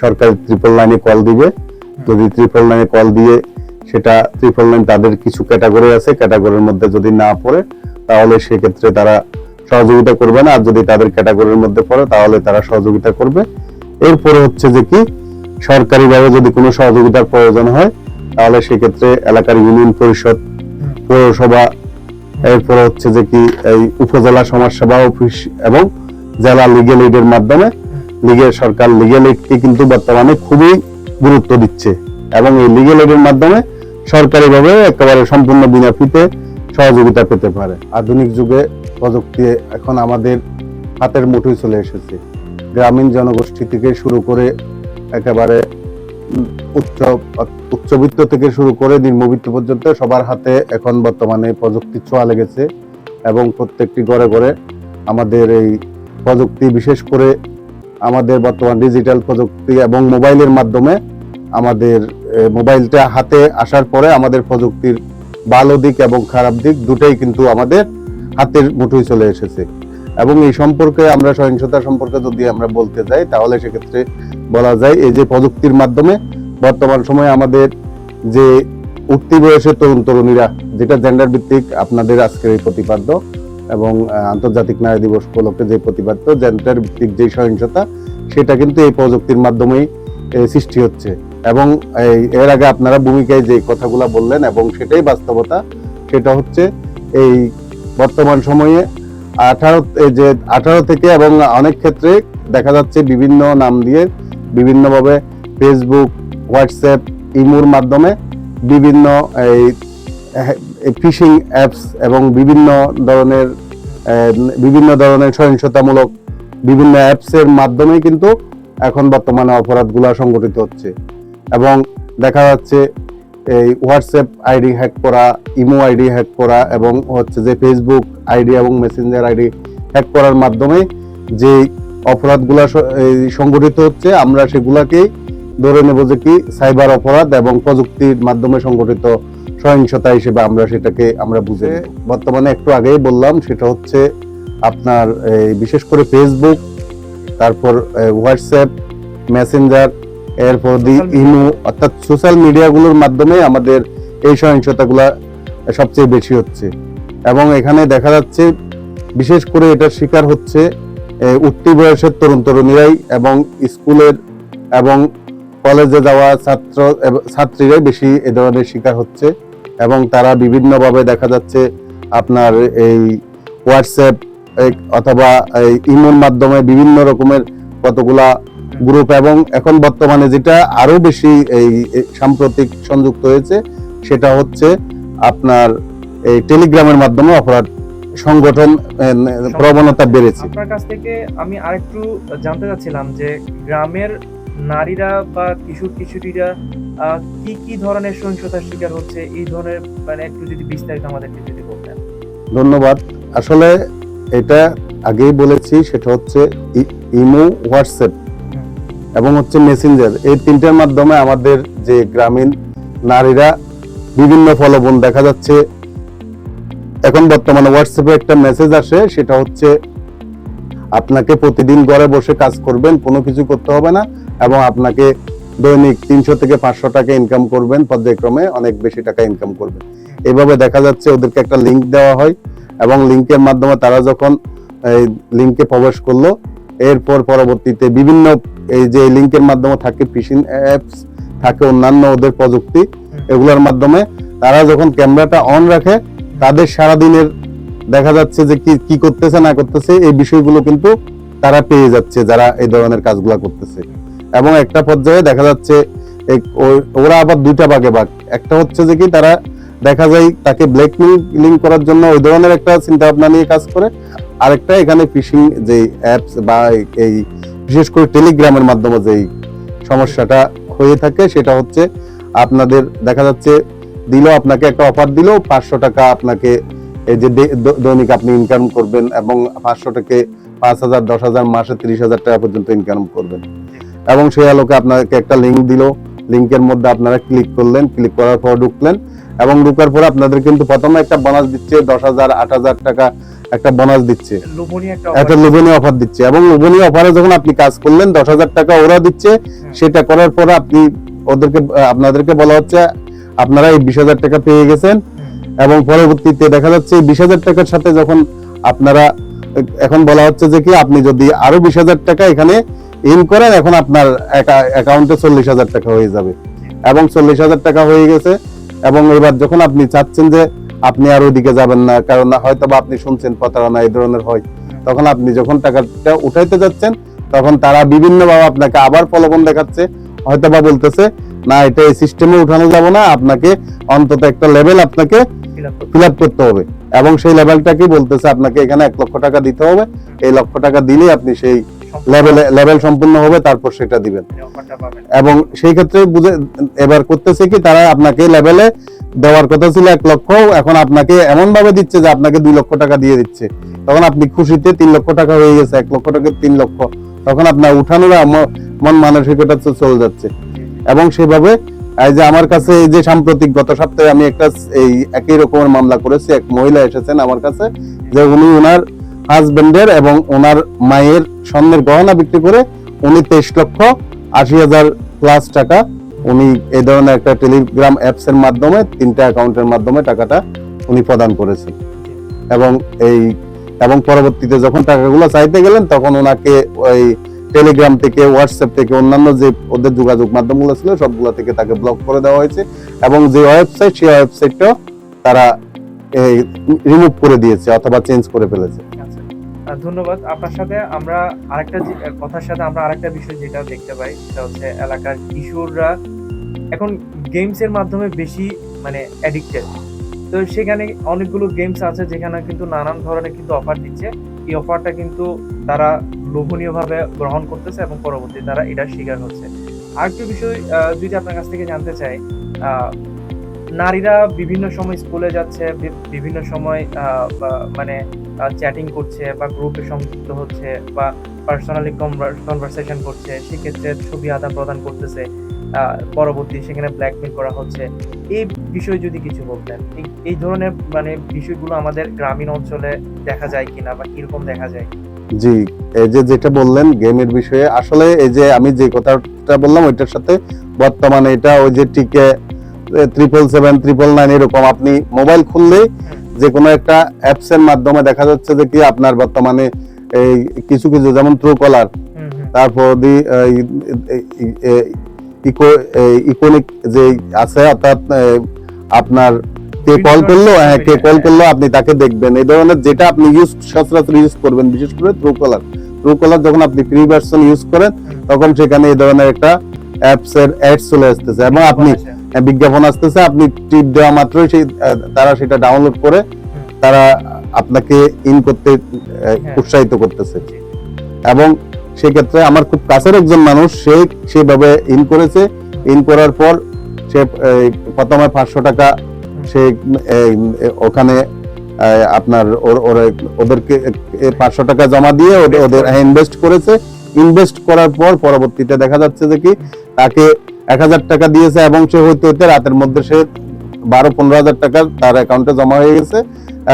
সরকারি ত্রিপল লাইনে কল দিবে। যদি ত্রিপল লাইনে কল দিয়ে সেটা ত্রিপল লাইন তাদের কিছু ক্যাটাগরি আছে ক্যাটাগরির মধ্যে যদি না পড়ে, তাহলে সেক্ষেত্রে তারা সহযোগিতা করবে না। আর যদি তাদের ক্যাটাগরির মধ্যে পড়ে, তাহলে তারা সহযোগিতা করবে। এরপরে হচ্ছে যে কি, সরকারিভাবে যদি কোনো সহযোগিতার প্রয়োজন হয়, তাহলে সেক্ষেত্রে এলাকার ইউনিয়ন পরিষদ, পৌরসভা, এরপরে হচ্ছে যে কি, এই উপজেলা সমাজসেবা অফিস এবং জেলা লিগেল এইডের মাধ্যমে লিগের সরকার লিগেল এইডকে কিন্তু বর্তমানে খুবই গুরুত্ব দিচ্ছে এবং এই লিগেল এইডের মাধ্যমে সরকারিভাবে একেবারে সম্পূর্ণ বিনা ফিতে সহযোগিতা পেতে পারে। আধুনিক যুগে প্রযুক্তি এখন আমাদের হাতের মুঠোয় চলে এসেছে। গ্রামীণ জনগোষ্ঠী থেকে শুরু করে একেবারে উচ্চ উচ্চবিত্ত থেকে শুরু করে নিম্নবিত্ত পর্যন্ত সবার হাতে এখন বর্তমানে প্রযুক্তি ছোঁয়া লেগেছে এবং প্রত্যেকটি ঘরে ঘরে আমাদের এই প্রযুক্তি বিশেষ করে আমাদের বর্তমান ডিজিটাল প্রযুক্তি এবং মোবাইলের মাধ্যমে আমাদের মোবাইলটা হাতে আসার পরে আমাদের প্রযুক্তির ভালো দিক এবং খারাপ দিক দুটোই কিন্তু আমাদের হাতের মুঠোয় চলে এসেছে। এবং এই সম্পর্কে আমরা সহিংসতা সম্পর্কে যদি আমরা বলতে যাই, তাহলে সেক্ষেত্রে বলা যায় এই যে প্রযুক্তির মাধ্যমে বর্তমান সময়ে আমাদের যে উঠতি বয়সের তরুণ তরুণীরা যেটা জেন্ডার ভিত্তিক আপনাদের আজকের এই প্রতিপাদ্য এবং আন্তর্জাতিক নারী দিবস উপলক্ষে যে প্রতিপাদ্য জেন্ডার ভিত্তিক যে সহিংসতা, সেটা কিন্তু এই প্রযুক্তির মাধ্যমেই সৃষ্টি হচ্ছে। এবং এর আগে আপনারা ভূমিকায় যে কথাগুলো বললেন এবং সেটাই বাস্তবতা, সেটা হচ্ছে এই বর্তমান সময়ে আঠারো যে আঠারো থেকে এবং অনেক ক্ষেত্রে দেখা যাচ্ছে বিভিন্ন নাম দিয়ে বিভিন্নভাবে ফেসবুক হোয়াটসঅ্যাপ ইমোর মাধ্যমে বিভিন্ন, এই ফিশিং অ্যাপস এবং বিভিন্ন ধরনের বিভিন্ন ধরনের সহিংসতামূলক বিভিন্ন অ্যাপসের মাধ্যমে কিন্তু এখন বর্তমানে অপরাধগুলো সংগঠিত হচ্ছে। এবং দেখা যাচ্ছে এই হোয়াটসঅ্যাপ আইডি হ্যাক করা ইমো আইডি হ্যাক করা এবং হচ্ছে যে ফেসবুক আইডি এবং মেসেঞ্জার আইডি হ্যাক করার মাধ্যমে যে অপরাধগুলো সংগঠিত হচ্ছে, আমরা সেগুলাকেই ধরে নেব যে কি, সাইবার অপরাধ এবং প্রযুক্তির মাধ্যমে সংগঠিত সহিংসতা হিসেবে আমরা সেটাকে আমরা বুঝে বর্তমানে একটু আগেই বললাম সেটা হচ্ছে আপনার এই বিশেষ করে ফেসবুক তারপর হোয়াটসঅ্যাপ মেসেঞ্জার এরপর দি ইমো অর্থাৎ সোশ্যাল মিডিয়াগুলোর মাধ্যমে আমাদের এই সহিংসতাগুলা সবচেয়ে বেশি হচ্ছে। এবং এখানে দেখা যাচ্ছে বিশেষ করে এটার শিকার হচ্ছে এ, উঠতি বয়সের তরুণ তরুণীরাই এবং স্কুলের এবং কলেজে যাওয়া ছাত্র ছাত্রীরাই বেশি এ ধরনের শিকার হচ্ছে। এবং তারা বিভিন্নভাবে দেখা যাচ্ছে আপনার এই হোয়াটসঅ্যাপ অথবা এই ইমোর মাধ্যমে বিভিন্ন রকমের কতগুলা গ্রুপ এবং এখন বর্তমানে যেটা আরও বেশি এই সাম্প্রতিক সংযুক্ত হয়েছে, সেটা হচ্ছে আপনার এই টেলিগ্রামের মাধ্যমে অপরাধ সংগঠন প্রবণতা বেড়েছে। আপনার কাছ থেকে আমি আরেকটু জানতে চাচ্ছিলাম যে গ্রামের নারীরা বা কিশোর কিশোরীরা কি কি ধরনের সহিংসতার শিকার হচ্ছে? এই ধরনের মানে একটু যদি বিস্তারিত আমাদেরকে যদি বলতেন। ধন্যবাদ। আসলে এটা আগেই বলেছি সেটা হচ্ছে ইমো হোয়াটসঅ্যাপ এবং হচ্ছে মেসেঞ্জার। এই তিনটার মাধ্যমে আমাদের যে গ্রামীণ নারীরা বিভিন্ন ফলবন দেখা যাচ্ছে। এখন বর্তমানে হোয়াটসঅ্যাপে একটা মেসেজ আসে সেটা হচ্ছে আপনাকে প্রতিদিন ঘরে বসে কাজ করবেন কোনো কিছু করতে হবে না। এবং আপনাকে দৈনিক তিনশো থেকে পাঁচশো টাকা ইনকাম করবেন, পর্যায়ক্রমে অনেক বেশি টাকা ইনকাম করবেন। এভাবে দেখা যাচ্ছে ওদেরকে একটা লিঙ্ক দেওয়া হয় এবং লিঙ্কের মাধ্যমে তারা যখন এই লিংকে প্রবেশ করল, এরপর পরবর্তীতে বিভিন্ন এই যে লিঙ্কের মাধ্যমে থাকে ফিশিং অ্যাপস থাকে অন্যান্য ওদের প্রযুক্তি, এগুলোর মাধ্যমে তারা যখন ক্যামেরাটা অন রাখে, তাদের সারাদিনের দেখা যাচ্ছে যে কি কি করতেছে, না করতেছে, এই বিষয়গুলো কিন্তু তারা পেয়ে যাচ্ছে যারা এই ধরনের কাজগুলো করতেছে। এবং একটা পর্যায়ে দেখা যাচ্ছে ওরা আবার দুইটা ভাগে ভাগ একটা হচ্ছে যে কি তারা দেখা যায় তাকে ব্ল্যাকমেইলিং করার জন্য ওই ধরনের একটা চিন্তা ভাবনা নিয়ে কাজ করে। আরেকটা এখানে ফিশিং যে অ্যাপস বা এই- এই বিশেষ করে টেলিগ্রামের মাধ্যমে যেই সমস্যাটা হয়ে থাকে সেটা হচ্ছে আপনাদের দেখা যাচ্ছে দিল আপনাকে একটা অফার দিল, পাঁচশো টাকা আপনাকে এই যে দৈনিক আপনি ইনকাম করবেন এবং পাঁচশো টাকা পাঁচ হাজার, দশ হাজার, মাসে তিরিশ হাজার টাকা পর্যন্ত ইনকাম করবেন। এবং সেই আলোকে আপনাকে একটা লিঙ্ক দিল। লিঙ্কের মধ্যে আপনারা ক্লিক করলেন ক্লিক করার পর ঢুকলেন এবং ঢুকার পর আপনাদের কিন্তু প্রথমে একটা বোনাস দিচ্ছে দশ হাজার আট হাজার টাকা একটা বোনাস দিচ্ছে। একটা লোভনীয় অফার দিচ্ছে এবং লোভনীয় অফারে যখন আপনি কাজ করলেন দশ হাজার টাকা ওরা দিচ্ছে সেটা করার পরে আপনি ওদেরকে আপনাদেরকে বলা হচ্ছে আপনারা এই বিশ হাজার টাকা পেয়ে গেছেন। এবং পরবর্তীতে দেখা যাচ্ছে এই বিশ হাজার টাকার সাথে যখন আপনারা এখন বলা হচ্ছে যে কি আপনি যদি আরও বিশ হাজার টাকা এখানে ইন করেন এখন আপনার অ্যাকাউন্টে চল্লিশ হাজার টাকা হয়ে যাবে। এবং চল্লিশ হাজার টাকা হয়ে গেছে এবং এবার যখন আপনি চাচ্ছেন যে আপনি আর ওইদিকে যাবেন না কারণ হয়তো বা আপনি শুনছেন প্রতারণা এই ধরনের হয় তখন আপনি যখন টাকাটা উঠাইতে যাচ্ছেন তখন তারা বিভিন্ন ভাবে আপনাকে আবার প্রলোভন দেখাচ্ছে হয়তো বা বলতেছে না এটা এই সিস্টেমে উঠানো যাবে না আপনাকে অন্তত একটা লেভেল আপনাকে ফিল আপ করতে হবে। এবং সেই লেভেলটাকে বলতেছে আপনাকে এখানে এক লক্ষ টাকা দিতে হবে। এই লক্ষ টাকা দিলেই আপনি সেই লেভেলে লেভেল সম্পূর্ণ হবে তারপর সেটা দিবেন। এবং সেই ক্ষেত্রে বুঝে এবার করতেছে কি তারা আপনাকে লেভেলে দেওয়ার কথা ছিল এক লক্ষ এখন আপনাকে এমন ভাবে দিচ্ছে যে আপনাকে দুই লক্ষ টাকা দিয়ে দিচ্ছে। তখন আপনি খুশিতে তিন লক্ষ টাকা হয়ে গেছে এক লক্ষ টাকা তিন লক্ষ। তখন আপনার উঠানোর মন মানসিকতা তো চলে যাচ্ছে। এবং সেভাবে এই যে আমার কাছে এই যে সাম্প্রতিক গত সপ্তাহে আমি একটা এই একই রকমের মামলা করেছি এক মহিলা এসেছেন আমার কাছে যে উনি ওনার হাজবেন্ডের এবং ওনার মায়ের স্বর্ণের গহনা বিক্রি করে উনি তেইশ লক্ষ আশি হাজার প্লাস টাকা উনি এই ধরনের একটা টেলিগ্রাম অ্যাপস এর মাধ্যমে, তিনটা অ্যাকাউন্টের মাধ্যমে টাকাটা উনি প্রদান করেছে। এবং এই, এবং পরবর্তীতে যখন টাকাগুলো চাইতে গেলেন, তখন ওনাকে ওই টেলিগ্রাম থেকে হোয়াটসঅ্যাপ থেকে, অন্যান্য যে ওদের যোগাযোগ মাধ্যমগুলো ছিল, সবগুলো থেকে তাকে ব্লক করে দেওয়া হয়েছে। এবং যে ওয়েবসাইট সেই ওয়েবসাইটটাও তারা রিমুভ করে দিয়েছে অথবা চেঞ্জ করে ফেলেছে। ধন্যবাদ। আপনার সাথে আমরা আরেকটা কথার সাথে আমরা আরেকটা বিষয় যেটা দেখতে পাই, সেটা হচ্ছে এলাকার কিশোররা এখন গেমস এর মাধ্যমে বেশি মানে অ্যাডিক্টেড তো সেখানে অনেকগুলো গেমস আছে যেখানে কিন্তু নানান ধরনের কিন্তু অফার দিচ্ছে। এই অফারটা কিন্তু তারা লোভনীয়ভাবে গ্রহণ করতেছে এবং পরবর্তীতে তারা এটার শিকার হচ্ছে। আরেকটা বিষয় যদি আপনার কাছ থেকে জানতে চাই নারীরা বিভিন্ন সময় স্কুলে যাচ্ছে বিভিন্ন সময় মানে চ্যাটিং করছে বা গ্রুপে সংযুক্ত হচ্ছে বা পার্সোনালি কনভারসেশন করছে সেক্ষেত্রে ছবি আদান প্রদান করতেছে পরবর্তী সেখানে ব্ল্যাকমেল করা হচ্ছে। এই বিষয়ে যদি কিছু বলতেন এই- ধরনের মানে বিষয়গুলো আমাদের গ্রামীণ অঞ্চলে দেখা যায় কিনা বা কীরকম দেখা যায়? জি এই যে যেটা বললেন গেমের বিষয়ে আসলে এই যে আমি যে কথাটা বললাম ওইটার সাথে বর্তমানে এটা ওই যে টিকে ট্রিপল সেভেন ট্রিপল নাইন এরকম আপনি মোবাইল খুললেই যে কোনো একটা অ্যাপস এর মাধ্যমে দেখা যাচ্ছে যে কি আপনার বর্তমানে এই কিছু কিছু যেমন ট্রু কলার তারপর দি ইকো ইকোনিক যে আছে অর্থাৎ আপনার কে কল করল হ্যাঁ কে কল করল আপনি তাকে দেখবেন। এই ধরনের যেটা আপনি ইউজ সচরাচর ইউজ করবেন বিশেষ করে ট্রু কলার ট্রু কলার যখন আপনি ফ্রি ভার্সন ইউজ করেন তখন সেখানে এই ধরনের একটা অ্যাপস এর অ্যাডস চলে আসতেছে। এবং আপনি হ্যাঁ, বিজ্ঞাপন আসতেছে আপনি টিপ দেওয়া মাত্রই সেই তারা সেটা ডাউনলোড করে তারা আপনাকে ইন করতে হ্যাঁ। উৎসাহিত করতেছে। এবং সেক্ষেত্রে আমার খুব কাছের একজন মানুষ সে সেভাবে ইন করেছে। ইন করার পর সে প্রথমে পাঁচশো টাকা সে ওখানে আপনার ওর- ওর- ওদেরকে পাঁচশো টাকা জমা দিয়ে ওদের- ওদের ইনভেস্ট করেছে। ইনভেস্ট করার পর পরবর্তীতে দেখা যাচ্ছে যে কি তাকে এক হাজার টাকা দিয়েছে এবং সে হইতে হইতে রাতের মধ্যে সে বারো, পনেরো হাজার টাকা তার অ্যাকাউন্টে জমা হয়ে গেছে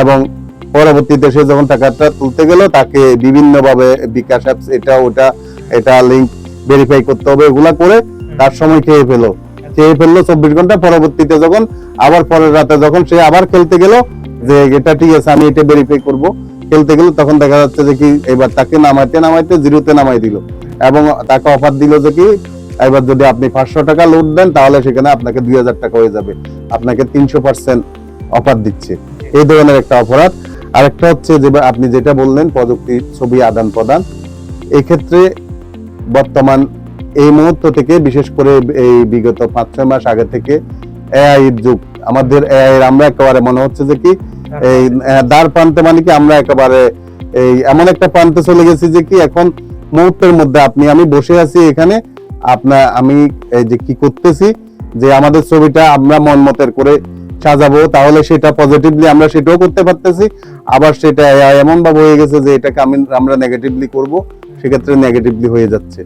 এবং পরবর্তীতে সে যখন টাকাটা তুলতে গেল, তাকে বিভিন্নভাবে বিকাশ অ্যাপস এটা, ওটা, এটা লিঙ্ক ভেরিফাই করতে হবে, এগুলা করে তার সময় খেয়ে ফেলো। খেয়ে ফেলল চব্বিশ ঘণ্টা, পরবর্তীতে যখন, আবার পরের রাতে যখন সে আবার খেলতে গেল, যে এটা ঠিক আছে, আমি এটা ভেরিফাই করব। খেলতে গেল, তখন দেখা যাচ্ছে যে কি, এবার তাকে নামাইতে নামাইতে জিরোতে নামাই দিল। এবং তাকে অফার দিল যে কি এবার যদি আপনি পাঁচশো টাকা লোড দেন, তাহলে সেখানে আপনাকে দুই হাজার টাকা হয়ে যাবে। আপনাকে তিনশো পার্সেন্ট অফার দিচ্ছে। এই ধরনের একটা অপরাধ। আরেকটা হচ্ছে যে, আপনি যেটা বললেন, প্রযুক্তি ছবি আদান প্রদান। এক্ষেত্রে বর্তমান এই মুহূর্ত থেকে, বিশেষ করে এই বিগত পাঁচ ছয় মাস আগে থেকে এআই যুগ। আমাদের এআই আমরা একেবারে মনে হচ্ছে যে কি, এই দ্বার প্রান্তে মানে কি, আমরা একেবারে এই, এমন একটা প্রান্তে চলে গেছি যে কি, এখন মুহূর্তের মধ্যে আপনি, আমি বসে আছি এখানে আপনার, আমি এই যে কি করতেছি, যে আমাদের ছবিটা আমরা মন মতের করে সাজাবো, তাহলে সেটা পজিটিভলি আমরা সেটাও করতে পারতেছি। আবার সেটা এমন ভাবে হয়ে গেছে যে এটাকে আমি আমরা নেগেটিভলি করব, সেক্ষেত্রে নেগেটিভলি হয়ে যাচ্ছে।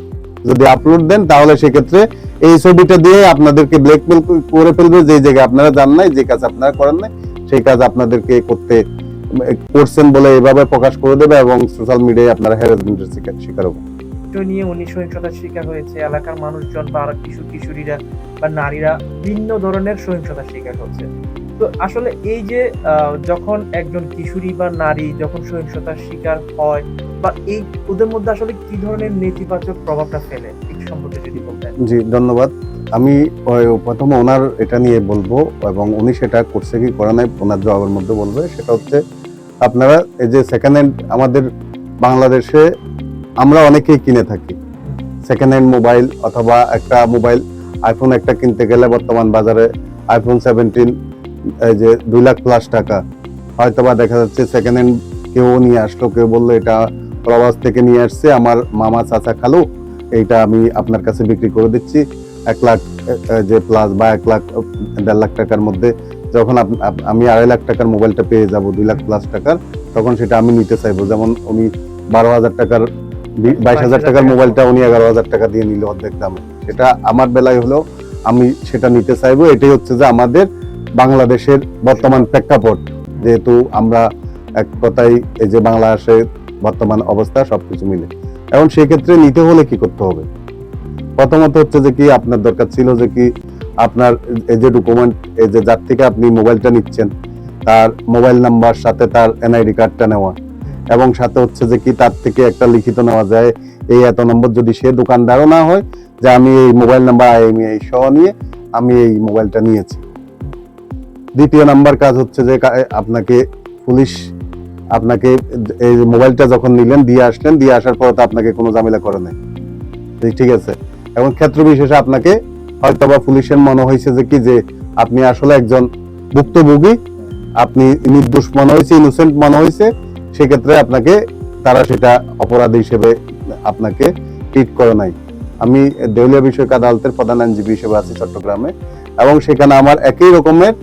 যদি আপলোড দেন, তাহলে সেক্ষেত্রে এই ছবিটা দিয়ে আপনাদেরকে ব্ল্যাকমেল করে ফেলবে যে জায়গায় আপনারা জান নাই, যে কাজ আপনারা করেন নাই, সেই কাজ আপনাদেরকে করতে করছেন বলে এভাবে প্রকাশ করে দেবে এবং সোশ্যাল মিডিয়ায় আপনারা হ্যারাসমেন্টের শিকার হবে বিষয় নিয়ে উনি সহিংসতার শিকার হয়েছে। এলাকার মানুষজন বা কিশোর কিশোরীরা বা নারীরা ভিন্ন ধরনের সহিংসতার শিকার হচ্ছে। তো আসলে এই যে যখন একজন কিশোরী বা নারী যখন সহিংসতার শিকার হয় বা এই ওদের মধ্যে আসলে কি ধরনের নেতিবাচক প্রভাবটা ফেলে? একটু সম্পর্কে যদি বলতেন। জি, ধন্যবাদ। আমি প্রথমে ওনার এটা নিয়ে বলব এবং উনি সেটা করছে কি করে নাই ওনার জবাবের মধ্যে বলবে। সেটা হচ্ছে আপনারা এই যে সেকেন্ড হ্যান্ড আমাদের বাংলাদেশে আমরা অনেকেই কিনে থাকি। সেকেন্ড হ্যান্ড মোবাইল অথবা একটা মোবাইল আইফোন একটা কিনতে গেলে বর্তমান বাজারে আইফোন সেভেন্টিন এই যে দুই লাখ প্লাস টাকা। হয়তোবা দেখা যাচ্ছে সেকেন্ড হ্যান্ড কেউ নিয়ে আসলো, কেউ বলল, এটা প্রবাস থেকে নিয়ে আসছে, আমার মামা চাচা খালু, এইটা আমি আপনার কাছে বিক্রি করে দিচ্ছি। এক লাখ যে প্লাস বা এক লাখ, দেড় লাখ টাকার মধ্যে যখন আমি আড়াই লাখ টাকার মোবাইলটা পেয়ে যাব, দুই লাখ প্লাস টাকার, তখন সেটা আমি নিতে চাইব। যেমন উনি বারো হাজার টাকার বি- বাইশ হাজার টাকার মোবাইলটা উনি এগারো হাজার টাকা দিয়ে নিল অর্ধেক দামে। সেটা আমার বেলায় হলো আমি সেটা নিতে চাইব। এটাই হচ্ছে যে আমাদের বাংলাদেশের বর্তমান প্রেক্ষাপট। যেহেতু আমরা এক কথাই এই যে বাংলাদেশের বর্তমান অবস্থা সবকিছু মিলে। এখন সেক্ষেত্রে নিতে হলে কি করতে হবে? প্রথমত হচ্ছে যে কি আপনার দরকার ছিল যে কি আপনার এই যে ডকুমেন্ট এই যে যার থেকে আপনি মোবাইলটা নিচ্ছেন তার মোবাইল নাম্বার সাথে তার এনআইডি কার্ডটা নেওয়া। এবং সাথে হচ্ছে যে কি তার থেকে একটা লিখিত নেওয়া যায়, এই এত নম্বর যদি সে দোকানদারও না হয়, যে আমি এই মোবাইল নাম্বার আইএমআই সহ নিয়ে আমি এই মোবাইলটা নিয়েছি। দ্বিতীয় নাম্বার কাজ হচ্ছে যে আপনাকে পুলিশ, আপনাকে এই মোবাইলটা যখন নিলেন, দিয়ে আসলেন, দিয়ে আসার পর তো আপনাকে কোনো ঝামেলা করে নাই। ঠিক আছে? এবং ক্ষেত্র বিশেষে আপনাকে হয়তো বা পুলিশের মনে হয়েছে যে কি যে আপনি আসলে একজন ভুক্তভোগী, আপনি নির্দোষ মনে হয়েছে ইনোসেন্ট মনে হয়েছে সেক্ষেত্রে আপনাকে, তারা সেটা অপরাধ হিসেবে আপনাকে ট্রিট করে নাই। আমি দেউলিয়া বিষয়ক আদালতের প্রধান আইনজীবী হিসেবে আছি চট্টগ্রামে এবং সেখানে আমার একই রকমের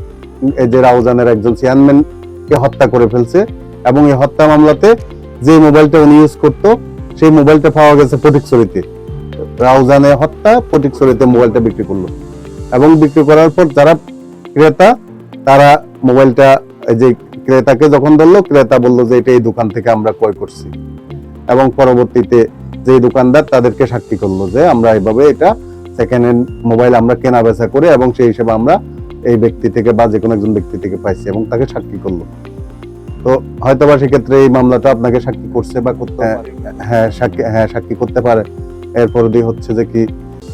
যে রাউজানের একজন চেয়ারম্যানকে হত্যা করে ফেলছে এবং এই হত্যা মামলাতে যে মোবাইলটা উনি ইউজ করতো, সেই মোবাইলটা পাওয়া গেছে ফটিকছড়িতে রাউজানে হত্যা ফটিকছড়িতে মোবাইলটা বিক্রি করল। এবং বিক্রি করার পর যারা ক্রেতা, তারা মোবাইলটা এই যে ক্রেতাকে যখন ধরলো ক্রেতা বলল যে এটা এই দোকান থেকে আমরা ক্রয় করছি। এবং পরবর্তীতে যে দোকানদার তাদেরকে সাক্ষী করল যে আমরা এইভাবে এটা সেকেন্ড হ্যান্ড মোবাইল আমরা কেনা বেচা করে এবং সেই হিসেবে আমরা এই ব্যক্তি থেকে বা যে কোনো একজন ব্যক্তি থেকে পাইছি এবং তাকে সাক্ষী করল। তো হয়তো বা সেক্ষেত্রে এই মামলাটা আপনাকে সাক্ষী করছে বা করতে হ্যাঁ সাক্ষী হ্যাঁ সাক্ষী করতে পারে। এরপর দিয়ে হচ্ছে যে কি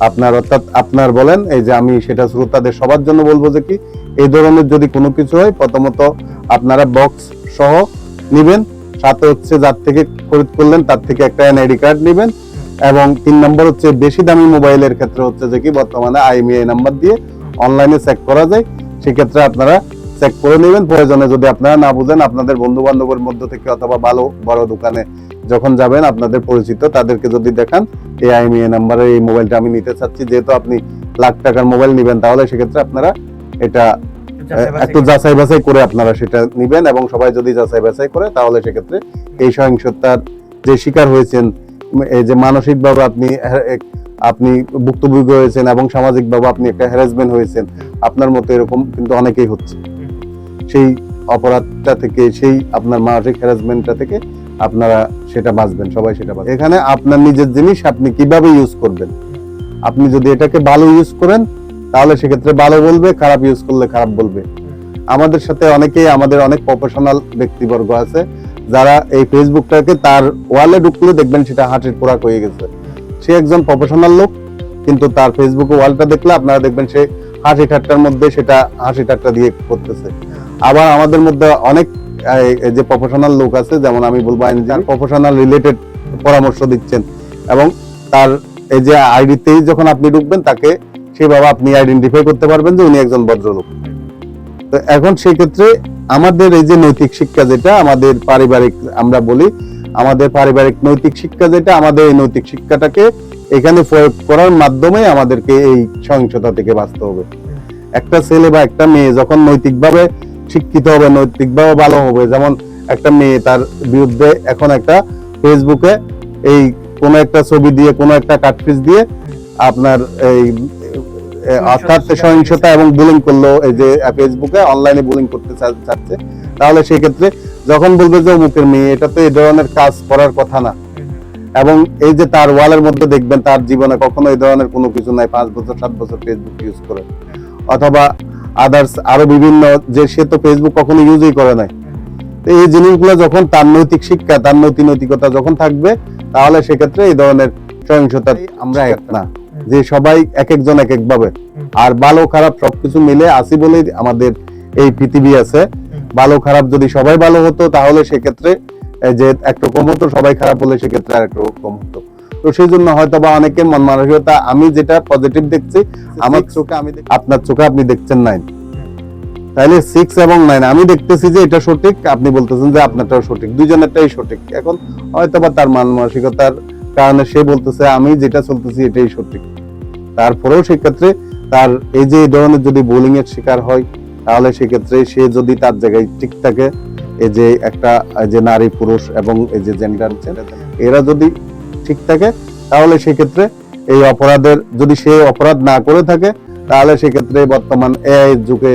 আপনার অর্থাৎ আপনার বলেন, এই যে আমি সেটা শ্রোতাদের সবার জন্য বলব যে কি, এই ধরনের যদি কোনো কিছু হয়, প্রথমত আপনারা বক্স সহ নিবেন, সাথে হচ্ছে যার থেকে খরিদ করলেন, তার থেকে একটা এনআইডি কার্ড নিবেন এবং তিন নম্বর হচ্ছে বেশি দামি মোবাইলের ক্ষেত্রে হচ্ছে যে কি, বর্তমানে আইএমআই নাম্বার দিয়ে অনলাইনে চেক করা যায়। সেক্ষেত্রে আপনারা চেক করে নেবেন। প্রয়োজনে যদি আপনারা না বুঝেন, আপনাদের বন্ধু বান্ধবের মধ্যে থেকে অথবা ভালো বড় দোকানে যখন যাবেন আপনাদের পরিচিত তাদেরকে যদি দেখান এই আইএমআই নাম্বারে এই মোবাইলটা আমি নিতে চাচ্ছি। যেহেতু আপনি লাখ টাকার মোবাইল নিবেন তাহলে সেক্ষেত্রে আপনারা এটা একটু যাচাই বাছাই করে আপনারা সেটা নিবেন এবং সবাই যদি যাচাই বাছাই করে তাহলে সেক্ষেত্রে এই সহিংসতার যে শিকার হয়েছেন এই যে মানসিকভাবে আপনি আপনি ভুক্তভোগী হয়েছেন এবং সামাজিকভাবে আপনি একটা হ্যারাসমেন্ট হয়েছেন আপনার মতো এরকম কিন্তু অনেকেই হচ্ছে। সেই অপরাধটা থেকে সেই আপনার মানসিক হ্যারাসমেন্টটা থেকে আপনারা সেটা বাঁচবেন, সবাই সেটা বাঁচবেন। এখানে আপনার নিজের জিনিস আপনি কীভাবে ইউজ করবেন? আপনি যদি এটাকে ভালো ইউজ করেন, তাহলে সেক্ষেত্রে ভালো বলবে, খারাপ ইউজ করলে খারাপ বলবে। আমাদের সাথে অনেকেই, আমাদের অনেক প্রফেশনাল ব্যক্তিবর্গ আছে, যারা এই ফেসবুকটাকে তার ওয়ালে ঢুকলে, দেখবেন সেটা হার্টের খোরাক হয়ে গেছে। সে একজন প্রফেশনাল লোক, কিন্তু তার ফেসবুকে ওয়ালটা দেখলে আপনারা দেখবেন সে হাসি ঠাট্টার মধ্যে সেটা হাসি ঠাট্টা দিয়ে করতেছে। আবার আমাদের মধ্যে অনেক যে প্রফেশনাল লোক আছে যেমন আমি বলব আইনজীবী প্রফেশনাল রিলেটেড পরামর্শ দিচ্ছেন। এবং তার এই যে আইডিতেই যখন আপনি ঢুকবেন তাকে সেভাবে আপনি আইডেন্টিফাই করতে পারবেন যে উনি একজন ভদ্রলোক। তো এখন সেই ক্ষেত্রে আমাদের এই যে নৈতিক শিক্ষা যেটা আমাদের পারিবারিক আমরা বলি আমাদের পারিবারিক নৈতিক শিক্ষা যেটা আমাদের এই নৈতিক শিক্ষাটাকে এখানে প্রয়োগ করার মাধ্যমে আমাদেরকে এই সহিংসতা থেকে বাঁচতে হবে। একটা ছেলে বা একটা মেয়ে যখন নৈতিকভাবে শিক্ষিত হবে নৈতিকভাবে ভালো হবে। যেমন একটা মেয়ে তার বিরুদ্ধে এখন একটা ফেসবুকে এই কোন একটা ছবি দিয়ে কোন একটা কাটপিস দিয়ে আপনার এই সহিংসতা এবং বুলিং করল এই যে ফেসবুকে অনলাইনে বুলিং করতে চাচ্ছে। তাহলে সেই ক্ষেত্রে যখন বলবে যে অমুকের মেয়ে এটা তো এই ধরনের কাজ করার কথা না। এবং এই যে তার ওয়ালের মধ্যে দেখবেন তার জীবনে কখনো এই ধরনের কোনো কিছু নাই পাঁচ বছর সাত বছর ফেসবুক ইউজ করে। অথবা আদার্স আরও বিভিন্ন যে সে তো ফেসবুক কখনো ইউজই করে নাই। এই জিনিসগুলো যখন তার নৈতিক শিক্ষা, তার নৈতিক নৈতিকতা যখন থাকবে, তাহলে সেক্ষেত্রে এই ধরনের সহিংসতা আমরা এক না। যে সবাই এক একজন এক এক ভাবে আর ভালো খারাপ সবকিছু মিলে আসি বলেই আমাদের এই পৃথিবী আছে। ভালো খারাপ যদি সবাই ভালো হতো, তাহলে সেক্ষেত্রে যে একরকম হতো, সবাই খারাপ হলে সেক্ষেত্রে আর একরকম হতো। তো সেই জন্য হয়তো বা অনেকের মন মানসিকতা আমি যেটা পজিটিভ দেখছি আমার চোখে আমি আপনার চোখে আপনি দেখছেন নাইন তাহলে সিক্স এবং নাইন আমি দেখতেছি যে এটা সঠিক আপনি বলতেছেন যে আপনারটাও সঠিক দুজনেরটাই সঠিক। এখন হয়তো বা তার মান মানসিকতার কারণে সে বলতেছে আমি যেটা চলতেছি এটাই সঠিক। তারপরেও সেক্ষেত্রে তার এই যে এই ধরনের যদি বোলিং এর শিকার হয় তাহলে সেক্ষেত্রে সে যদি তার জায়গায় ঠিক থাকে এই যে একটা যে নারী পুরুষ এবং এই যে জেন্ডার এরা যদি ঠিক থাকে, তাহলে সেক্ষেত্রে এই অপরাধের, যদি সে অপরাধ না করে থাকে, তাহলে সেক্ষেত্রে বর্তমান এআই যুগে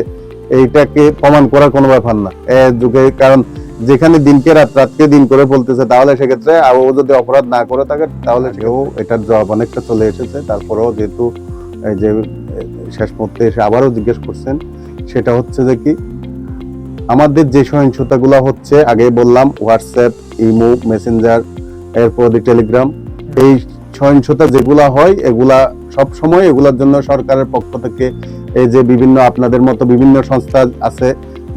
এইটাকে প্রমাণ করার কোনো ব্যাপার না। এআই যুগে, কারণ যেখানে দিনকে রাত, রাতকে দিন করে বলতেছে, তাহলে সেক্ষেত্রে ও যদি অপরাধ না করে থাকে, তাহলে সেও এটার জবাব অনেকটা চলে এসেছে। তারপরেও যেহেতু এই যে, শেষ মুহূর্তে এসে আবারও জিজ্ঞেস করছেন, সেটা হচ্ছে যে কি, আমাদের যে সহিংসতাগুলো হচ্ছে আগে বললাম হোয়াটসঅ্যাপ ইমো মেসেঞ্জার এরপর টেলিগ্রাম এই সহিংসতা যেগুলা হয়, এগুলা সব সময় এগুলোর জন্য সরকারের পক্ষ থেকে এই যে বিভিন্ন আপনাদের মতো বিভিন্ন সংস্থা আছে,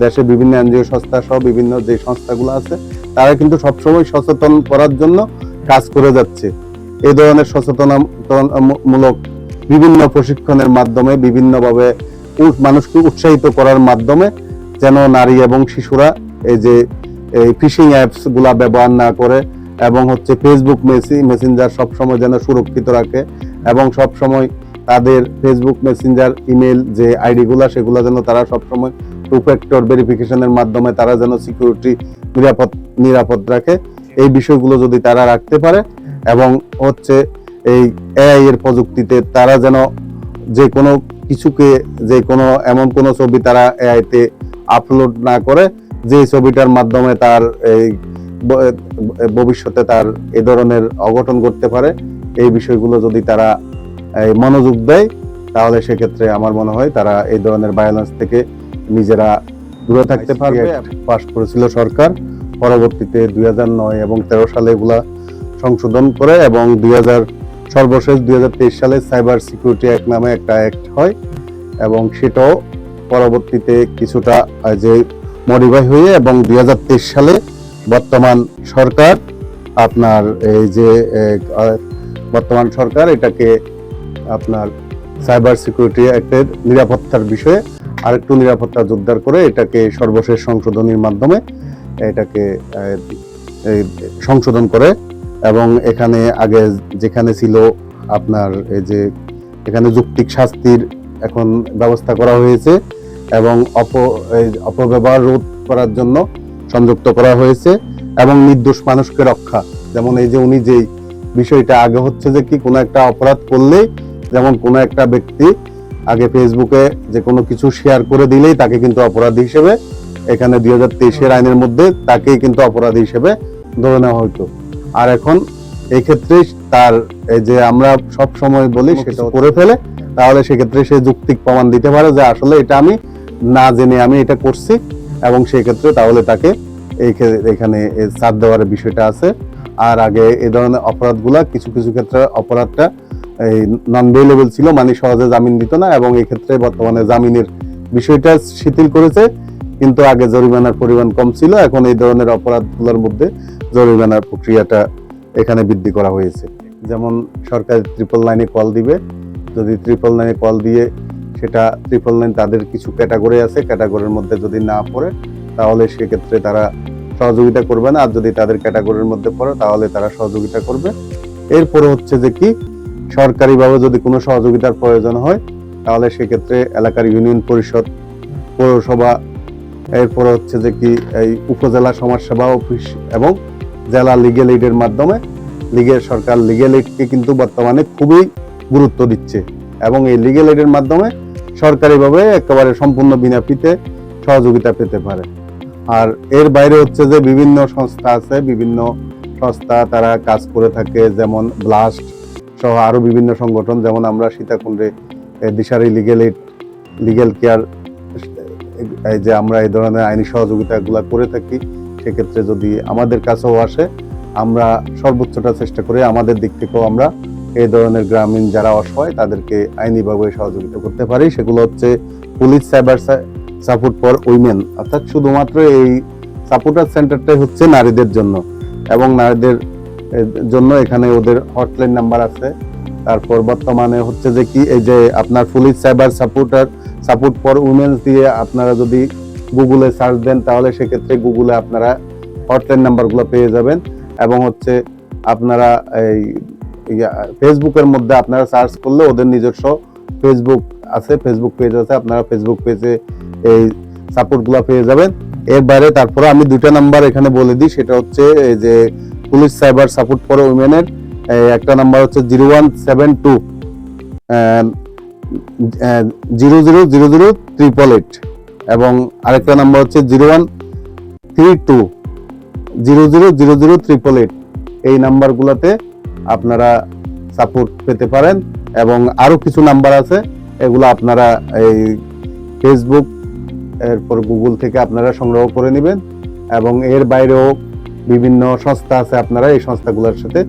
দেশে বিভিন্ন এনজিও সংস্থা সহ বিভিন্ন যে সংস্থাগুলো আছে, তারা কিন্তু সবসময় সচেতন করার জন্য কাজ করে যাচ্ছে। এই ধরনের সচেতনমূলক বিভিন্ন প্রশিক্ষণের মাধ্যমে, বিভিন্নভাবে মানুষকে উৎসাহিত করার মাধ্যমে যেন নারী এবং শিশুরা এই যে এই ফিশিং অ্যাপসগুলা ব্যবহার না করে এবং হচ্ছে ফেসবুক মেসি মেসেঞ্জার সবসময় যেন সুরক্ষিত রাখে এবং সবসময় তাদের ফেসবুক মেসেঞ্জার ইমেল যে আইডিগুলো, সেগুলো যেন তারা সবসময় টু ফ্যাক্টর ভেরিফিকেশনের মাধ্যমে তারা যেন সিকিউরিটি নিরাপদ নিরাপদ রাখে। এই বিষয়গুলো যদি তারা রাখতে পারে এবং হচ্ছে এই এআই এর প্রযুক্তিতে তারা যেন যে কোনো কিছুকে, যে কোনো এমন কোনো ছবি তারা এআইতে আপলোড না করে যে ছবিটার মাধ্যমে তার এই ভবিষ্যতে তার এ ধরনের অঘটন করতে পারে এই বিষয়গুলো যদি তারা মনোযোগ দেয় তাহলে সেক্ষেত্রে আমার মনে হয় তারা এই ধরনের ভায়োলেন্স থেকে নিজেরা দূরে থাকতে পারবে পাশ করেছিল সরকার। পরবর্তীতে দুই নয় এবং তেরো সালে এগুলা সংশোধন করে এবং দুই সর্বশেষ দুই হাজার তেইশ সালে সাইবার সিকিউরিটি অ্যাক্ট নামে একটা অ্যাক্ট হয় এবং সেটাও পরবর্তীতে কিছুটা যে মডিফাই হয়ে এবং দুই হাজার তেইশ সালে বর্তমান সরকার, আপনার এই যে বর্তমান সরকার এটাকে আপনার সাইবার সিকিউরিটি অ্যাক্টের নিরাপত্তার বিষয়ে আরেকটু নিরাপত্তা জোরদার করে এটাকে সর্বশেষ সংশোধনীর মাধ্যমে এটাকে সংশোধন করে এবং এখানে আগে যেখানে ছিল আপনার এই যে, এখানে যুক্তিক শাস্তির এখন ব্যবস্থা করা হয়েছে এবং অপ অপব্যবহার রোধ করার জন্য সংযুক্ত করা হয়েছে এবং নির্দোষ মানুষকে রক্ষা। যেমন এই যে উনি যেই বিষয়টা আগে হচ্ছে যে কি কোনো একটা অপরাধ করলেই যেমন কোনো একটা ব্যক্তি আগে ফেসবুকে যে কোনো কিছু শেয়ার করে দিলেই তাকে কিন্তু অপরাধী হিসেবে এখানে দুই হাজার তেইশের আইনের মধ্যে তাকেই কিন্তু অপরাধী হিসেবে ধরে নেওয়া হতো। আর এখন এই ক্ষেত্রে তার এই যে আমরা সব সময় বলি সেটা করে ফেলে তাহলে সেক্ষেত্রে সে যুক্তিক প্রমাণ দিতে পারে যে আসলে এটা আমি না জেনে আমি এটা করছি। এবং সেই ক্ষেত্রে তাহলে তাকে এই এখানে ছাড় দেওয়ার বিষয়টা আছে। আর আগে এ ধরনের অপরাধগুলা কিছু কিছু ক্ষেত্রে অপরাধটা এই নন বেলেবল ছিল মানে সহজে জামিন দিত না এবং এই ক্ষেত্রে বর্তমানে জামিনের বিষয়টা শিথিল করেছে। কিন্তু আগে জরিমানার পরিমাণ কম ছিল, এখন এই ধরনের অপরাধগুলোর মধ্যে জরিমানার প্রক্রিয়াটা এখানে বৃদ্ধি করা হয়েছে। যেমন সরকার ট্রিপল লাইনে কল দিবে, যদি ট্রিপল লাইনে কল দিয়ে সেটা ট্রিপল লাইন তাদের কিছু ক্যাটাগরি আছে ক্যাটাগরির মধ্যে যদি না পড়ে, তাহলে সেক্ষেত্রে তারা সহযোগিতা করবে না। আর যদি তাদের ক্যাটাগরির মধ্যে পড়ে, তাহলে তারা সহযোগিতা করবে। এরপরে হচ্ছে যে কি, সরকারিভাবে যদি কোনো সহযোগিতার প্রয়োজন হয়, তাহলে সেক্ষেত্রে এলাকার ইউনিয়ন পরিষদ, পৌরসভা, এরপরে হচ্ছে যে কি, এই উপজেলা সমাজসেবা অফিস এবং জেলা লিগেল এইডের মাধ্যমে লিগের সরকার লিগেল এইডকে কিন্তু বর্তমানে খুবই গুরুত্ব দিচ্ছে। এবং এই লিগেল এইডের মাধ্যমে সরকারিভাবে একেবারে সম্পূর্ণ বিনা ফিতে সহযোগিতা পেতে পারে। আর এর বাইরে হচ্ছে যে বিভিন্ন সংস্থা আছে, বিভিন্ন সংস্থা তারা কাজ করে থাকে, যেমন ব্লাস্ট সহ আরও বিভিন্ন সংগঠন, যেমন আমরা সীতাকুণ্ডে Dishari legal aid, legal care, এই যে আমরা এই ধরনের আইনি সহযোগিতাগুলো করে থাকি, সেক্ষেত্রে যদি আমাদের কাছেও আসে, আমরা সর্বোচ্চটা চেষ্টা করি আমাদের দিক থেকেও আমরা এই ধরনের গ্রামীণ যারা অসহায়, তাদেরকে আইনিভাবে সহযোগিতা করতে পারি। সেগুলো হচ্ছে police, cyber support for women. অর্থাৎ শুধুমাত্র এই সাপোর্টার সেন্টারটাই হচ্ছে নারীদের জন্য। এবং নারীদের জন্য এখানে ওদের হটলাইন নাম্বার আছে। তারপর বর্তমানে হচ্ছে যে কি, এই যে আপনার police, cyber supporter, support for womens দিয়ে আপনারা যদি গুগলে সার্চ দেন, তাহলে সেক্ষেত্রে গুগলে আপনারা হটলাইন নাম্বারগুলো পেয়ে যাবেন। এবং হচ্ছে আপনারা এই ফেসবুকের মধ্যে আপনারা সার্চ করলে ওদের নিজস্ব ফেসবুক আছে ফেসবুক পেজ আছে, আপনারা ফেসবুক পেজে এই সাপোর্টগুলো পেয়ে যাবেন। এর বাইরে তারপরে আমি দুইটা নাম্বার এখানে বলে দিই, সেটা হচ্ছে এই যে পুলিশ সাইবার সাপোর্ট ফর উইমেনের একটা নাম্বার হচ্ছে zero one seven two zero zero zero zero triple eight এবং আরেকটা নাম্বার হচ্ছে zero one three two zero zero zero zero triple eight এই নাম্বারগুলোতে আপনারা সাপোর্ট পেতে পারেন এবং আরও কিছু নাম্বার আছে, এগুলো আপনারা এই ফেসবুক এরপর গুগল থেকে আপনারা সংগ্রহ করে নেবেন এবং এর বাইরেও বিভিন্ন সংস্থা আছে, আপনারা এই সংস্থাগুলোর সাথে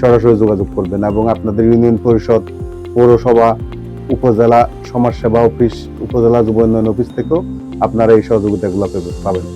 সরাসরি যোগাযোগ করবেন এবং আপনাদের ইউনিয়ন পরিষদ, পৌরসভা, উপজেলা সমাজসেবা অফিস উপজেলা যুব উন্নয়ন অফিস থেকেও আপনারা এই সহযোগিতাগুলো পাবেন।